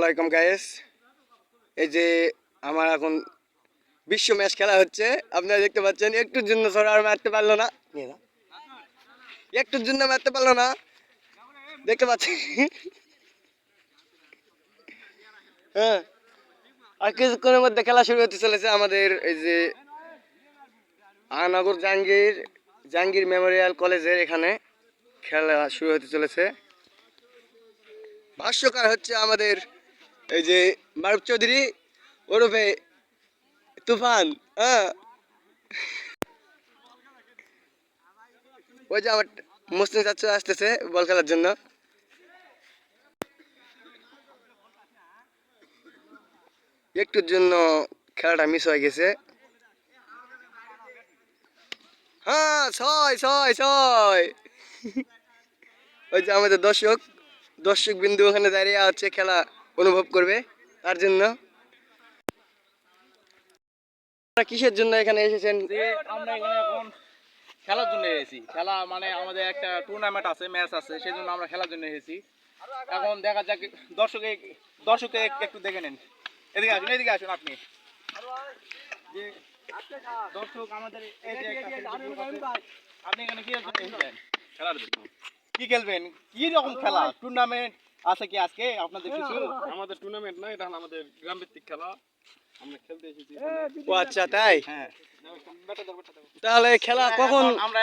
আলাইকুম গায়েস এই যে আমার এখন বিশ্ব ম্যাচ খেলা হচ্ছে। আপনারা দেখতে পাচ্ছেন, একটুর জন্য সরা আর মারতে পারল না। একটুর জন্য মারতে পারল না। দেখতে পাচ্ছেন? হ্যাঁ। আর কিছুক্ষণের মধ্যে খেলা শুরু হতে চলেছে আমাদের এই যে আনগর জাহাঙ্গীর জাহাঙ্গীর মেমোরিয়াল কলেজের এখানে খেলা শুরু হতে চলেছে। ভাষ্যকার হচ্ছে আমাদের এই যে মারুফ চৌধুরী, ওরফে তুফান হ্যাঁ। ওই যে আমার মুসলিম চাচ্ছু আসতেছে বল খেলার জন্য। একটুর জন্য খেলাটা মিস হয়ে গেছে। হ্যাঁ ছয় ছয় ছয়। ওই যে আমাদের দর্শক দর্শক বিন্দু ওখানে দাঁড়িয়ে আছে খেলা। অনুভব করবে তার জন্য। কিসের জন্য এখানে এসেছেন? খেলার জন্য এসেছি। খেলা মানে আমাদের একটা টুর্নামেন্ট আছে ম্যাচ আছে সেই জন্য আমরা খেলার জন্য এসেছি। এখন দেখা যাক, দর্শকে দর্শকে একটু দেখে নেন। এদিকে আসুন এদিকে আসুন আপনি। আপনি এখানে কি খেলার জন্য। কি খেলবেন? কি রকম খেলা? টুর্নামেন্ট আছে কি আজকে আপনাদের কিছু? আমাদের টুর্নামেন্ট না এটা আমাদের গ্রাম ভিত্তিক খেলা। আমরা খেলতে এসেছি। ও আচ্ছা তাই? হ্যাঁ। তাহলে খেলা কখন? আমরা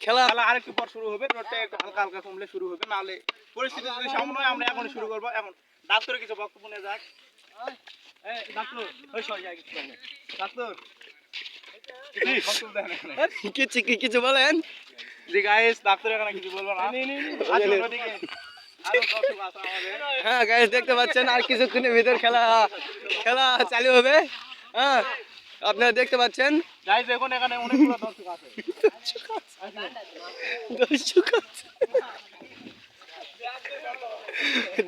খেলা খেলা আরেকটু পর শুরু হবে রোডটা একটু হালকা হালকা কমলে শুরু হবে নাহলে পরিস্থিতি যদি সামনে হয় আমরা এখন শুরু করব। এখন ডাক্তারের কিছু বক্তব্য নিয়ে যাক। ডাক্তার ওই সর যায় কিছু বলেন। ডাক্তার কিছু বক্তব্য দেন এখানে। কিছু কি- কিছু বলেন? জি গাইস ডাক্তার এখানে কিছু বলব না। আসুন ওদিকে। আরও দর্শক আছে আমাদের। হ্যাঁ গাইস দেখতে পাচ্ছেন আর কিছুক্ষণের ভিতর খেলা খেলা চালু হবে হ্যাঁ আপনারা দেখতে পাচ্ছেন গাইস এখন এখানে অনেকগুলো দর্শক আছে দর্শক আছে।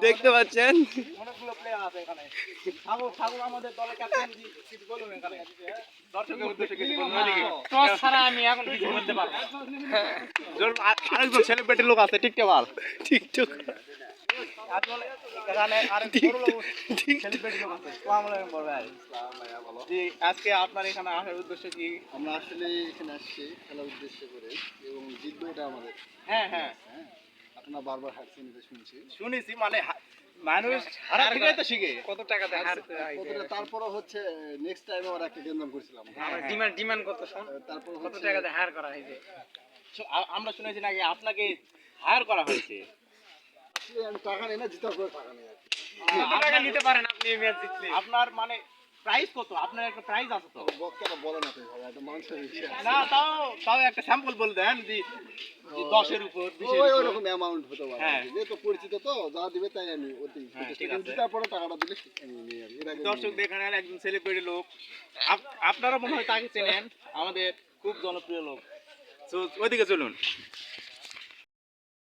দেখতে পাচ্ছেন অনেকগুলো প্লেয়ার আছে এখানে। ঠাকুর ঠাকুর আমাদের দলের ক্যাপ্টেন কিছু বলুন এখানে। দর্শকের উদ্দেশ্যে কিছু বলুন। টস ছাড়া আমি এখন কিছু বলতে পারব না। ধরুন, আর- আরেকজন সেলিব্রিটি লোক আছে টিকটে বল টিকটক আসলে এখানে আরেক বড় লোক সেলিব্রিটি লোক আছে। আসসালামু আলাইকুম বড় ভাই। জি আজকে আপনার এখানে আসার উদ্দেশ্য কি? আমরা আসলে এখানে আসছি খেলার উদ্দেশ্য করে এবং জিতবো এটা আমাদের। হ্যাঁ হ্যাঁ। হ্যাঁ। আপনারা বারবার হারছেন এটা শুনছি। শুনেছি মানে মানুষ হারা থেকে তো শিখে। কত টাকাতে হারতে হয় কতটা? তারপরও হচ্ছে নেক্সট টাইমে আমরা একটা গেম করেছিলাম। ডিমান্ড ডিমান্ড কত শোন। তারপর কত টাকাতে হার করা হয়েছে আমরা শুনেছি নাকি আপনাকে হায়ার করা হয়েছে? আমি টাকা নেই না জিতার করে টাকা নেই আর টাকা নিতে পারেন আপনি ম্যাচ জিতলে? আপনার মানে প্রাইস কত? আপনার একটা প্রাইস আছে তো। বক্তাটা বলে না তো ভাই একটা মানুষের না তাও তাও একটা স্যাম্পল বলে দেন যে দশের উপর ওই ওরকম অ্যামাউন্ট হতে পারে। হ্যাঁ। যেহেতু পরিচিত তো যা দিবে তাই আমি অতি হ্যাঁ, ঠিক কিন্তু আছে। জিতার পরে টাকাটা দিলে দর্শক। দেখেন একজন সেলিব্রিটি লোক। আপ- আপনারা মনে হয় তাকে চেনেন? আমাদের খুব জনপ্রিয় লোক। তো ওইদিকে চলুন।